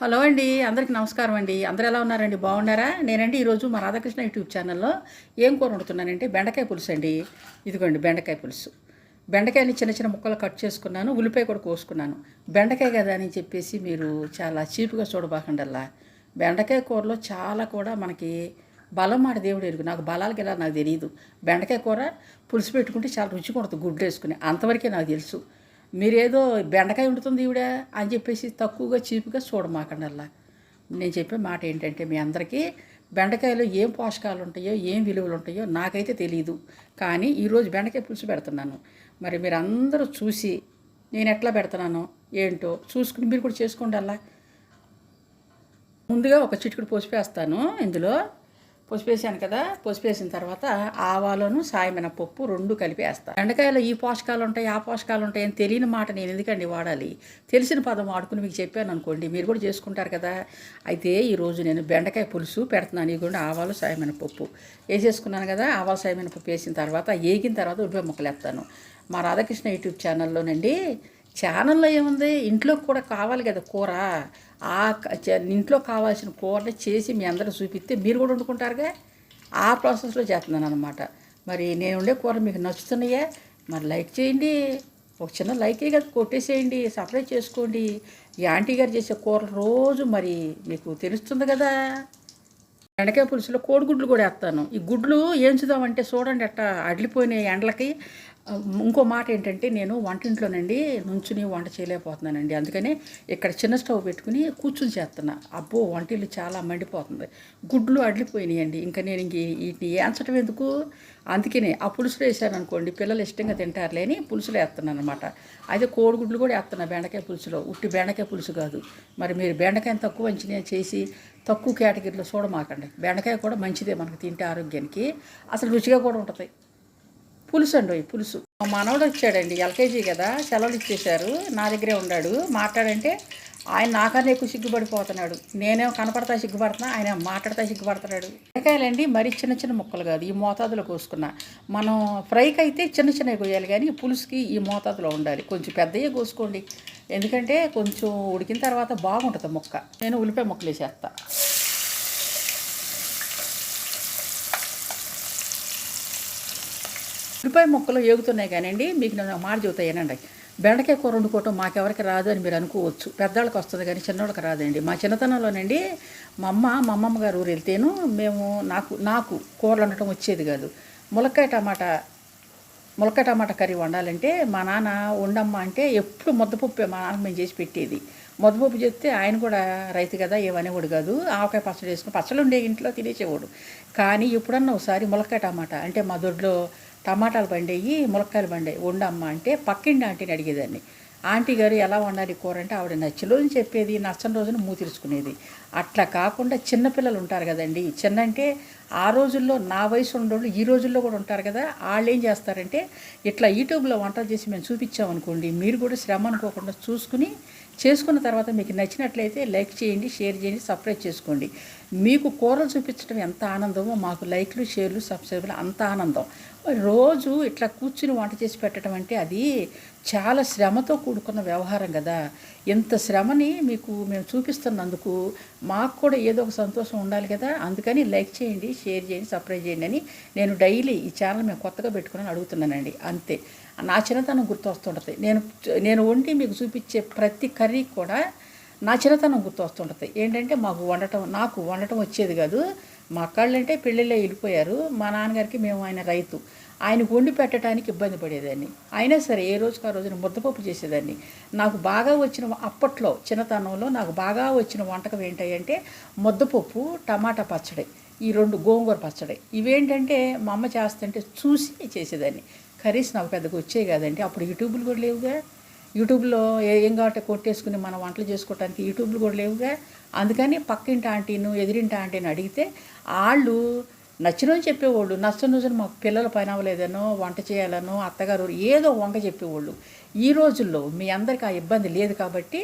Hello అండి అందరికీ నమస్కారం అండి. అందరూ ఎలా ఉన్నారండి? బాగున్నారా? నేనండి ఈరోజు మా రాధాకృష్ణ యూట్యూబ్ ఛానల్లో ఏం కూర వండుతున్నానంటే బెండకాయ పులుసు అండి. ఇదిగోండి బెండకాయ పులుసు. బెండకాయని చిన్న చిన్న ముక్కలు కట్ చేసుకున్నాను ఉల్లిపాయ కూడా కోసుకున్నాను. బెండకాయ కదా అని చెప్పేసి మీరు చాలా చీపుగా చూడబాకండల్లా. బెండకాయ కూరలో చాలా కూడా మనకి బలం మాట దేవుడు ఎరుగు. నాకు బలాలకి ఎలా నాకు తెలియదు బెండకాయ కూర పులుసు పెట్టుకుంటే చాలా రుచి కొడుతుంది గుడ్డు వేసుకుని అంతవరకే నాకు తెలుసు. మీరేదో బెండకాయ ఉంటుంది ఈవిడ అని చెప్పేసి తక్కువగా చీపుగా చూడమాకండల్లా. నేను చెప్పే మాట ఏంటంటే మీ అందరికీ బెండకాయలో ఏం పోషకాలు ఉంటాయో ఏం విలువలు ఉంటాయో నాకైతే తెలియదు కానీ ఈరోజు బెండకాయ పులుసు పెడుతున్నాను. మరి మీరు అందరూ చూసి నేను ఎట్లా పెడుతున్నానో ఏంటో చూసుకుని మీరు కూడా చేసుకోండి అలా ముందుగా ఒక చిటికుడు పసుపు వేస్తాను ఇందులో. పసుపేసాను కదా పసుపేసిన తర్వాత ఆవాలోను సాయమైన పప్పు రెండు కలిపి వేస్తాను బెండకాయలో ఈ పోషకాలు ఉంటాయి ఆ పోషకాలు ఉంటాయి అని తెలియని మాట నేను ఎందుకండి వాడాలి? తెలిసిన పదం వాడుకుని మీకు చెప్పాను అనుకోండి మీరు కూడా చేసుకుంటారు కదా. అయితే ఈరోజు నేను బెండకాయ పులుసు పెడుతున్నాను ఈ కూడా ఆవాలు సాయమైన పప్పు. వేసేసుకున్నాను కదా ఆవాలు సాయమైన పప్పు వేసిన తర్వాత ఏగిన తర్వాత ఉల్లిపాయ ముక్కలు వేస్తాను. మా రాధాకృష్ణ యూట్యూబ్ ఛానల్లోనండి ఛానల్లో ఏముంది? ఇంట్లో కూడా కావాలి కదా కూర. ఆ ఇంట్లో కావాల్సిన కూరలు చేసి మీ అందరూ చూపిస్తే మీరు కూడా వండుకుంటారుగా? ఆ ప్రాసెస్లో చేస్తున్నాను అనమాట మరి నేను ఉండే కూర మీకు నచ్చుతున్నాయా? మరి లైక్ చేయండి. ఒక చిన్న లైక్ కదా కొట్టేసేయండి సపరేట్ చేసుకోండి. ఈ ఆంటీ గారు చేసే కూర రోజు మరి మీకు తెలుస్తుంది కదా. బెండకాయ పులుసులో కోడిగుడ్లు కూడా వేస్తాను. ఈ గుడ్లు ఏంచుదామంటే చూడండి అట్ట అడ్లిపోయిన ఎండలకి. ఇంకో మాట ఏంటంటే నేను వంటింట్లోనండి నుంచుని వంట చేయలేకపోతున్నానండి. అందుకని ఇక్కడ చిన్న స్టవ్ పెట్టుకుని కూర్చుని చేస్తున్నా. అబ్బో వంటిల్లు చాలా మండిపోతుంది. గుడ్లు అడ్లిపోయినాయండి ఇంకా నేను ఇంక వీటిని ఏంచడం ఎందుకు? అందుకనే ఆ పులుసులు వేసాను అనుకోండి పిల్లలు ఇష్టంగా తింటారులే అని పులుసులు వేస్తున్నాను అనమాట అయితే కోడిగుడ్లు కూడా వేస్తున్నా బెండకాయ పులుసులో. ఉట్టి బెండకాయ పులుసు కాదు. మరి మీరు బెండకాయని తక్కువ అంచనా చేసి తక్కువ కేటగిరీలో చూడమాకండి. బెండకాయ కూడా మంచిదే మనకు తింటే ఆరోగ్యానికి. అసలు రుచిగా కూడా ఉంటుంది. పులుసు అండి పులుసు. మా మనవడు వచ్చాడండి ఎల్కేజీ కదా సెలవులు ఇచ్చేశారు నా దగ్గరే ఉన్నాడు. మాట్లాడంటే ఆయన నాకన్నా ఎక్కువ సిగ్గుపడిపోతున్నాడు. నేనేమో కనపడతా సిగ్గుపడుతున్నా ఆయన మాట్లాడతా సిగ్గుపడుతున్నాడు. బెండకాయలండి మరీ చిన్న చిన్న ముక్కలు కాదు ఈ మోతాదులో కోసుకున్నా. మనం ఫ్రైకి అయితే చిన్న చిన్నవి కోయాలి కానీ పులుసుకి ఈ మోతాదులో ఉండాలి. కొంచెం పెద్దయే కోసుకోండి. ఎందుకంటే కొంచెం ఉడికిన తర్వాత బాగుంటుంది ముక్క. నేను ఉల్లిపాయ ముక్కలు వేసేస్తాను ఉల్లిపాయ ముక్కలు ఏగుతున్నాయి కానివ్వండి మీకు నేను మాట చెబుతాయనండి. బెండకాయ కూర వండుకోవటం మాకెవరికి రాదు అని మీరు అనుకోవచ్చు. పెద్దవాళ్ళకి వస్తుంది కానీ చిన్నవాళ్ళకి రాదండి. మా చిన్నతనంలోనండి మా అమ్మ మా అమ్మమ్మ గారు ఊరు వెళ్తేను మేము నాకు నాకు కూరలు వండటం వచ్చేది కాదు. ములక్కాయ టమాటా ములక్కాయ టమాటా కర్రీ వండాలంటే మా నాన్న ఉండమ్మ అంటే ఎప్పుడు ముద్దపప్పు మా నాన్నకు మేము చేసి పెట్టేది. ముద్దపప్పు చెప్తే ఆయన కూడా రైతు కదా ఏమనేవాడు కాదు. ఆవకాయ పచ్చడి వేసుకుని పచ్చడి ఉండే ఇంట్లో తినేసేవాడు. కానీ ఎప్పుడన్నా ఒకసారి ములక్కాయ టమాటా అంటే మా దొడ్లో టమాటాలు పండేయి ములక్కాయలు పండేవి వండమ్మా అంటే పక్కింటి ఆంటీని అడిగేదాన్ని. ఆంటీ గారు ఎలా వండాలి కూర? అంటే ఆవిడ నచ్చలో చెప్పేది నచ్చని రోజున మూతిరుచుకునేది అట్లా కాకుండా చిన్నపిల్లలు ఉంటారు కదండి. చిన్న అంటే ఆ రోజుల్లో నా వయసు ఉండేవాళ్ళు ఈ రోజుల్లో కూడా ఉంటారు కదా. వాళ్ళు ఏం చేస్తారంటే ఇట్లా యూట్యూబ్లో వంటలు చేసి మేము చూపించామనుకోండి మీరు కూడా శ్రమ అనుకోకుండా చూసుకుని చేసుకున్న తర్వాత మీకు నచ్చినట్లయితే లైక్ చేయండి షేర్ చేయండి సబ్స్క్రైబ్ చేసుకోండి. మీకు కూరలు చూపించడం ఎంత ఆనందమో మాకు లైక్లు షేర్లు సబ్స్క్రైబ్లు అంత ఆనందం. రోజు ఇట్లా కూర్చుని వంట చేసి పెట్టడం అంటే అది చాలా శ్రమతో కూడుకున్న వ్యవహారం కదా. ఇంత శ్రమని మీకు మేము చూపిస్తున్నందుకు మాకు కూడా ఏదో ఒక సంతోషం ఉండాలి కదా. అందుకని లైక్ చేయండి షేర్ చేయండి సబ్స్క్రైబ్ చేయండి అని నేను డైలీ ఈ ఛానల్ మేము కొత్తగా పెట్టుకుని అడుగుతున్నానండి. అంతే. నా చిన్నతనం గుర్తొస్తుంటుంది. నేను నేను వండి మీకు చూపించే ప్రతి కర్రీ కూడా నా చిన్నతనం గుర్తొస్తుంటుంది. ఏంటంటే మాకు వండటం నాకు వండటం వచ్చేది కాదు. మా అక్కళ్ళంటే పెళ్ళిళ్ళే వెళ్ళిపోయారు. మా నాన్నగారికి మేము ఆయన రైతు. ఆయనకు వండి పెట్టడానికి ఇబ్బంది పడేదాన్ని. అయినా సరే ఏ రోజుకు ఆ రోజున ముద్దపప్పు చేసేదాన్ని. నాకు బాగా వచ్చిన అప్పట్లో చిన్నతనంలో నాకు బాగా వచ్చిన వంటకం ఏంటంటే ముద్దపప్పు టమాటా పచ్చడి ఈ రెండు గోంగూర పచ్చడి. ఇవేంటంటే మా అమ్మ చేస్తుంటే చూసి చేసేదాన్ని. కర్రీస్ నాకు పెద్దగా వచ్చేవి కదండి. అప్పుడు యూట్యూబ్లు కూడా లేవుగా. యూట్యూబ్లో ఏం కాబట్టి కొట్టేసుకుని మనం వంటలు చేసుకోవడానికి యూట్యూబ్లు కూడా లేవుగా. అందుకని పక్కింటి ఆంటీను ఎదిరింటి ఆంటీని అడిగితే వాళ్ళు నచ్చినని చెప్పేవాళ్ళు. నచ్చని రోజున మా పిల్లల పైన అవ్వలేదనో వంట చేయాలనో అత్తగారు ఏదో వంక చెప్పేవాళ్ళు. ఈ రోజుల్లో మీ అందరికి ఆ ఇబ్బంది లేదు కాబట్టి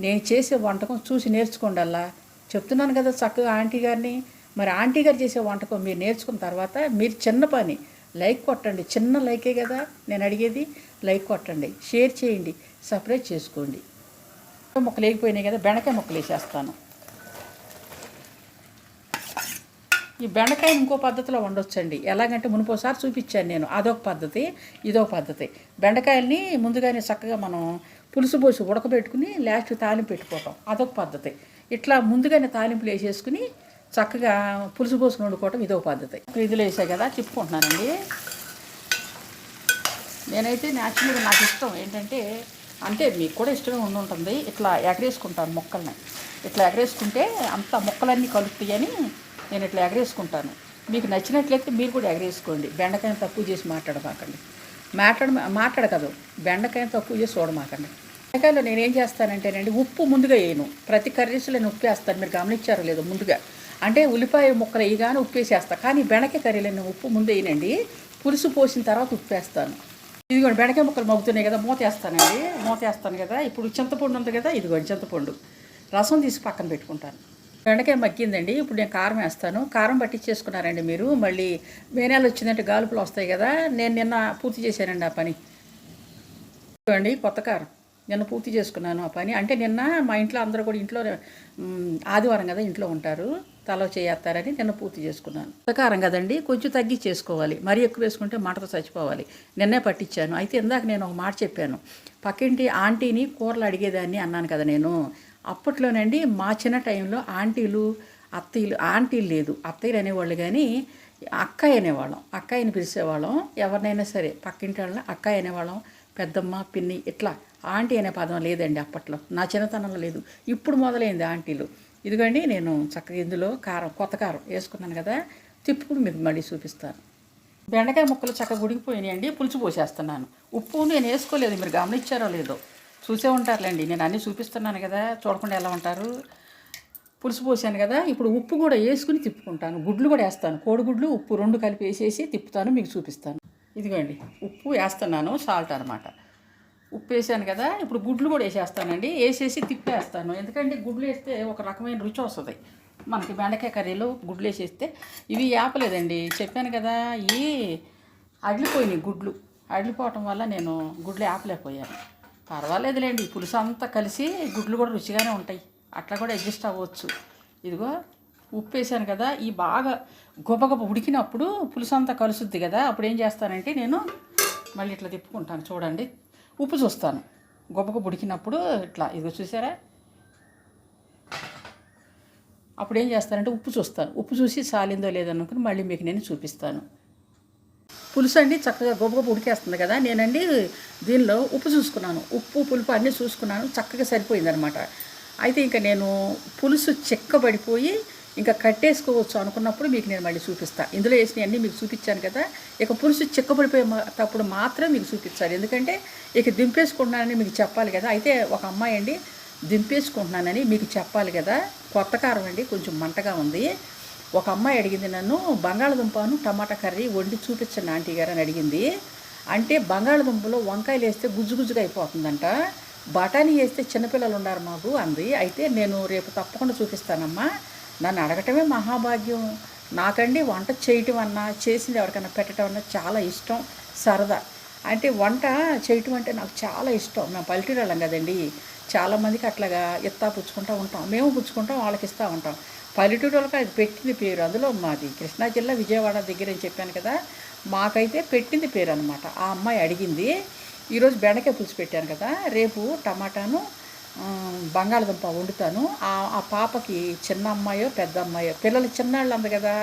నేను చేసే వంటకం చూసి నేర్చుకోండల్లా. చెప్తున్నాను కదా చక్కగా ఆంటీ గారిని. మరి ఆంటీ గారు చేసే వంటకం మీరు నేర్చుకున్న తర్వాత మీరు చిన్న పని. లైక్ కొట్టండి. చిన్న లైకే కదా? నేను అడిగేది లైక్ కొట్టండి. షేర్ చేయండి. సపరేట్ చేసుకోండి. ముక్కలు వేగిపోయినాయి కదా? బెండకాయ ముక్కలు వేసేస్తాను. ఈ బెండకాయ ఇంకో పద్ధతిలో వండొచ్చండి. ఎలాగంటే మునిపోసారి చూపించాను నేను. అదొక పద్ధతి ఇదొక పద్ధతి. బెండకాయల్ని ముందుగానే చక్కగా మనం పులుసు పోసి ఉడకబెట్టుకుని లాస్ట్ తాలింపు పెట్టుకోవటం. అదొక పద్ధతి. ఇట్లా ముందుగానే తాలింపులు వేసేసుకుని చక్కగా పులుసు పోసుకుని వండుకోవటం ఇదో పద్ధతి. ఇదిలో వేసాయి కదా తిప్పుకుంటున్నానండి. నేనైతే న్యాచురల్గా నాకు ఇష్టం ఏంటంటే అంటే మీకు కూడా ఇష్టమే ఉండి ఉంటుంది. ఇట్లా ఎగరేసుకుంటాను మొక్కల్ని. ఇట్లా ఎగరేసుకుంటే అంత మొక్కలన్నీ కలుపుతాయని నేను ఇట్లా ఎగరేసుకుంటాను. మీకు నచ్చినట్లయితే మీరు కూడా ఎగరేసుకోండి. బెండకాయని తక్కువ చేసి మాట్లాడమాకండి. మాట్లాడ మాట్లాడకదు. బెండకాయని తక్కువ చేసి చూడమాకండి. బెండకాయలో నేను ఏం చేస్తానంటేనండి ఉప్పు ముందుగా వేయను. ప్రతి కర్రీస్లో నేను ఉప్పు వేస్తాను. మీరు గమనించారో లేదో ముందుగా. అంటే ఉల్లిపాయ ముక్కలు వేయగానే ఉప్పు వేసేస్తాను కానీ బెండకాయ కర్రీలో నేను ఉప్పు ముందు వేయనండి. పులుసు పోసిన తర్వాత ఉప్పు వేస్తాను ఇదిగోండి బెండకాయ ముక్కలు మగ్గుతున్నాయి కదా మూత వేస్తానండి. మూత వేస్తాను కదా ఇప్పుడు చింతపండు ఉంది కదా ఇదిగోండి చింతపండు. రసం తీసి పక్కన పెట్టుకుంటాను. బెండకాయ మగ్గిందండి. ఇప్పుడు నేను కారం వేస్తాను. కారం పట్టించేసుకున్నారండి మీరు. మళ్ళీ మేనాలు వచ్చిందంటే గాలుపులు వస్తాయి కదా నేను నిన్న పూర్తి చేశానండి ఆ పని. చూడండి కొత్త కారం. నిన్న పూర్తి చేసుకున్నాను ఆ పని. అంటే నిన్న మా ఇంట్లో అందరూ కూడా ఇంట్లో ఆదివారం కదా ఇంట్లో ఉంటారు. తల చేస్తారని నిన్న పూర్తి చేసుకున్నాను. ప్రకారం కదండి కొంచెం తగ్గి చేసుకోవాలి మరీ ఎక్కువ వేసుకుంటే మాటతో చచ్చిపోవాలి. నిన్నే పట్టించాను. అయితే ఇందాక నేను ఒక మాట చెప్పాను. పక్కింటి ఆంటీని కూరలు అడిగేదాన్ని అన్నాను కదా నేను. అప్పట్లోనండి మా చిన్న టైంలో ఆంటీలు అత్తయ్యలు ఆంటీలు లేదు. అత్తయ్యలు అనేవాళ్ళు కానీ అక్కయ్య అనేవాళ్ళం. అక్కయ్యని పిలిచేవాళ్ళం. ఎవరినైనా సరే పక్కింటి వాళ్ళని అక్కయ్య అనేవాళ్ళం. పెద్దమ్మ పిన్ని ఇట్లా ఆంటీ అనే పదం లేదండి అప్పట్లో. నా చిన్నతనంలో లేదు. ఇప్పుడు మొదలైంది ఆంటీలు. ఇదిగోండి నేను చక్కగా ఇందులో కారం కొత్త కారం వేసుకున్నాను కదా తిప్పుకుని మీకు మళ్ళీ చూపిస్తాను. బెండకాయ ముక్కలు చక్కగా ఉడికిపోయినాయండి పులుసు పోసేస్తున్నాను. ఉప్పు నేను వేసుకోలేదు మీరు గమనించారో లేదో. చూసే ఉంటారులేండి నేను అన్నీ చూపిస్తున్నాను కదా చూడకుండా ఎలా ఉంటారు? పులుసు పోసాను కదా ఇప్పుడు ఉప్పు కూడా వేసుకుని తిప్పుకుంటాను. గుడ్లు కూడా వేస్తాను. కోడిగుడ్లు ఉప్పు రెండు కలిపి వేసేసి తిప్పుతాను మీకు చూపిస్తాను. ఇదిగోండి ఉప్పు వేస్తున్నాను సాల్ట్ అనమాట ఉప్పు వేసాను కదా ఇప్పుడు గుడ్లు కూడా వేసేస్తానండి. వేసేసి తిప్పేస్తాను. ఎందుకంటే గుడ్లు వేస్తే ఒక రకమైన రుచి వస్తుంది. మనకి బెండకాయ కర్రీలో గుడ్లు వేసేస్తే ఇవి ఆపలేదండి. చెప్పాను కదా ఈ అడిలిపోయినాయి గుడ్లు. అడిలిపోవటం వల్ల నేను గుడ్లు ఆపలేకపోయాను. పర్వాలేదులేండి పులుసు అంతా కలిసి గుడ్లు కూడా రుచిగానే ఉంటాయి. అట్లా కూడా అడ్జస్ట్ అవ్వచ్చు. ఇదిగో ఉప్పు వేసాను కదా ఈ బాగా గొప్ప ఉడికినప్పుడు పులుసు అంతా కలుసుద్ది కదా అప్పుడు ఏం చేస్తానంటే నేను మళ్ళీ ఇట్లా తిప్పుకుంటాను. చూడండి. ఉప్పు చూస్తాను గొప్పగా ఉడికినప్పుడు ఇట్లా ఇదిగో చూసారా? అప్పుడు ఏం చేస్తానంటే ఉప్పు చూస్తాను. ఉప్పు చూసి సాలిందో లేదో అనుకుని మళ్ళీ మీకు నేను చూపిస్తాను. పులుసు అండి చక్కగా గొప్ప ఉడికేస్తుంది కదా నేనండి దీనిలో ఉప్పు చూసుకున్నాను. ఉప్పు పులుపు అన్నీ చూసుకున్నాను. చక్కగా సరిపోయిందనమాట. అయితే ఇంకా నేను పులుసు చెక్కబడిపోయి ఇంకా కట్టేసుకోవచ్చు అనుకున్నప్పుడు మీకు నేను మళ్ళీ చూపిస్తాను ఇందులో వేసినవన్నీ మీకు చూపించాను కదా. ఇక పులుసు చిక్కబడిపోయేటప్పుడు మాత్రం మీకు చూపించాలి. ఎందుకంటే ఇక దింపేసుకుంటున్నానని మీకు చెప్పాలి కదా. అయితే ఒక అమ్మాయి అండి దింపేసుకుంటున్నానని మీకు చెప్పాలి కదా. కొత్త కారం అండి కొంచెం మంటగా ఉంది. ఒక అమ్మాయి అడిగింది నన్ను బంగాళదుంపను టమాటా కర్రీ వండి చూపించండి ఆంటీ గారు అని అడిగింది. అంటే బంగాళదుంపలో వంకాయలు వేస్తే గుజ్జు గుజ్జుగా అయిపోతుందంట. బఠానీ వేస్తే చిన్నపిల్లలు ఉన్నారు మాకు అంది. అయితే నేను రేపు తప్పకుండా చూపిస్తానమ్మా. నన్ను అడగటమే మహాభాగ్యం. నాకండి వంట చేయటం అన్నా చేసింది ఎవరికైనా పెట్టడం అన్నా చాలా ఇష్టం సరదా. అంటే వంట చేయటం అంటే నాకు చాలా ఇష్టం. మేము పల్లెటూరు వాళ్ళం కదండి చాలామందికి అట్లాగా ఎత్తా పుచ్చుకుంటూ ఉంటాం. మేము పుచ్చుకుంటాం వాళ్ళకి ఇస్తూ ఉంటాం. పల్లెటూరు వాళ్ళకి అది పెట్టింది పేరు అందులో మాది. కృష్ణా జిల్లా విజయవాడ దగ్గర అని చెప్పాను కదా మాకైతే పెట్టింది పేరు అనమాట ఆ అమ్మాయి అడిగింది ఈరోజు బెండకాయ పులుసు పెట్టాను కదా రేపు టమాటాను బంగాళదుంప వండుతాను. ఆ ఆ పాపకి చిన్న అమ్మాయో పెద్ద అమ్మాయో పిల్లలు చిన్నాళ్ళు అంది కదా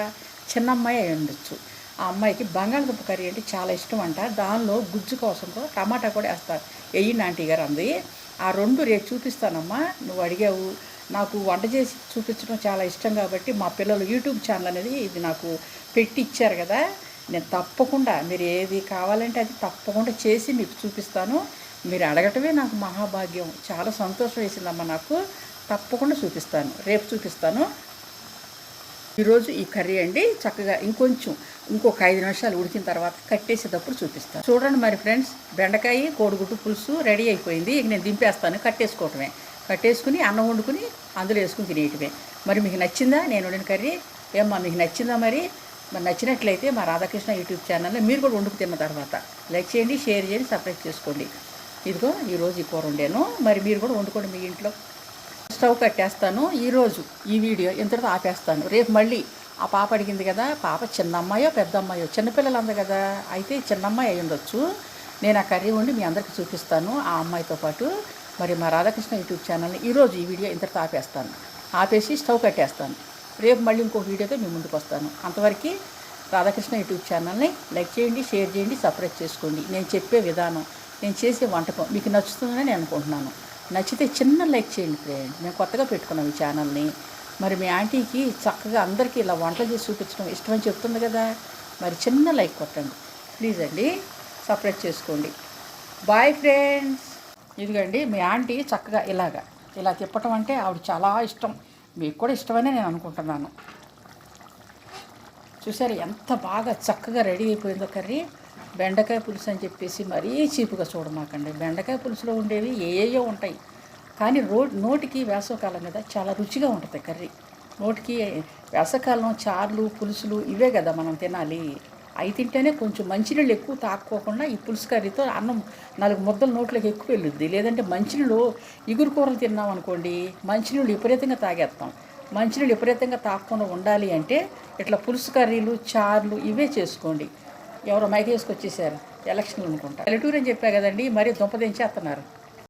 చిన్న అమ్మాయి అయి ఉండొచ్చు. ఆ అమ్మాయికి బంగాళదుంప కర్రీ అంటే చాలా ఇష్టం అంట. దానిలో గుజ్జు కోసంతో టమాటా కూడా వేస్తారు. వెయ్యి ఆంటీ గారు అంది. ఆ రెండు రేపు చూపిస్తానమ్మా. నువ్వు అడిగావు. నాకు వంట చేసి చూపించడం చాలా ఇష్టం కాబట్టి మా పిల్లలు యూట్యూబ్ ఛానల్ అనేది ఇది నాకు పెట్టి ఇచ్చారు కదా. నేను తప్పకుండా మీరు ఏది కావాలంటే అది తప్పకుండా చేసి మీకు చూపిస్తాను. మీరు అడగటమే నాకు మహాభాగ్యం. చాలా సంతోషం వేసిందమ్మా నాకు. తప్పకుండా చూపిస్తాను. రేపు చూపిస్తాను. ఈరోజు ఈ కర్రీ అండి చక్కగా ఇంకొంచెం ఇంకొక ఐదు నిమిషాలు ఉడికిన తర్వాత కట్టేసేటప్పుడు చూపిస్తాను. చూడండి మరి ఫ్రెండ్స్ బెండకాయ కోడిగుడ్డు పులుసు రెడీ అయిపోయింది. ఇక నేను దింపేస్తాను కట్టేసుకోవటమే. కట్టేసుకుని అన్నం వండుకుని అందులో వేసుకుని తినేయటమే. మరి మీకు నచ్చిందా? నేను వండిన కర్రీ. ఏమ్మా మీకు నచ్చిందా మరి? మరి నచ్చినట్లయితే మా రాధాకృష్ణ యూట్యూబ్ ఛానల్లో మీరు కూడా వండుకు తిన్న తర్వాత లైక్ చేయండి షేర్ చేయండి సబ్స్క్రైబ్ చేసుకోండి. ఇదిగో ఈరోజు ఈ కూర వండాను. మరి మీరు కూడా వండుకోండి మీ ఇంట్లో. స్టవ్ కట్టేస్తాను ఈరోజు ఈ వీడియో ఇంతటితో ఆపేస్తాను. రేపు మళ్ళీ ఆ పాప అడిగింది కదా పాప చిన్న అమ్మాయో పెద్ద అమ్మాయో చిన్నపిల్లలు అంది కదా? అయితే చిన్న అమ్మాయి అయి ఉండొచ్చు. నేను ఆ కర్రీ వండి మీ అందరికీ చూపిస్తాను. ఆ అమ్మాయితో పాటు మరి మా రాధాకృష్ణ యూట్యూబ్ ఛానల్ని ఈరోజు ఈ వీడియో ఇంతటితో ఆపేస్తాను. ఆపేసి స్టవ్ కట్టేస్తాను రేపు మళ్ళీ ఇంకో వీడియోతో మీ ముందుకు వస్తాను. అంతవరకు రాధాకృష్ణ యూట్యూబ్ ఛానల్ని లైక్ చేయండి షేర్ చేయండి సబ్స్క్రైబ్ చేసుకోండి. నేను చెప్పే విధానం నేను చేసే వంటకం మీకు నచ్చుతుందని నేను అనుకుంటున్నాను. నచ్చితే చిన్న లైక్ చేయండి ఫ్రెండ్ మేము కొత్తగా పెట్టుకున్నాం ఈ ఛానల్ని. మరి మీ ఆంటీకి చక్కగా అందరికీ ఇలా వంటలు చేసి చూపించడం ఇష్టమని చెప్తుంది కదా? మరి చిన్న లైక్ కొట్టండి. ప్లీజ్ అండి సపరేట్ చేసుకోండి. Bye friends. ఇదిగండి మీ ఆంటీ చక్కగా ఇలాగా ఇలా తిప్పటం అంటే ఆవిడ చాలా ఇష్టం. మీకు కూడా ఇష్టమని నేను అనుకుంటున్నాను. చూసారు ఎంత బాగా చక్కగా రెడీ అయిపోయిందో కర్రీ. బెండకాయ పులుసు అని చెప్పేసి మరీ చీపుగా చూడమాకండి. బెండకాయ పులుసులో ఉండేవి ఏయో ఉంటాయి. కానీ రో నోటికి వేసవకాలం కదా చాలా రుచిగా ఉంటుంది కర్రీ. నోటికి వేసవకాలం చార్లు పులుసులు ఇవే కదా మనం తినాలి. అవి తింటేనే కొంచెం మంచినీళ్ళు ఎక్కువ తాక్కోకుండా ఈ పులుసు కర్రీతో అన్నం నాలుగు ముద్దలు నోట్లోకి ఎక్కువ వెళ్ళుద్ది. లేదంటే మంచినీళ్ళు ఇగురు కూరలు తిన్నాం అనుకోండి మంచినీళ్ళు విపరీతంగా తాగేస్తాం. మంచినీళ్ళు విపరీతంగా తాగకుండా ఉండాలి అంటే ఇట్లా పులుసు కర్రీలు చార్లు ఇవే చేసుకోండి. ఎవరో మైక్ వేసుకొచ్చేసారు ఎలక్షన్లు అనుకుంటా. పల్లెటూరు అని చెప్పా కదండి మరీ దుంపదించేస్తున్నారు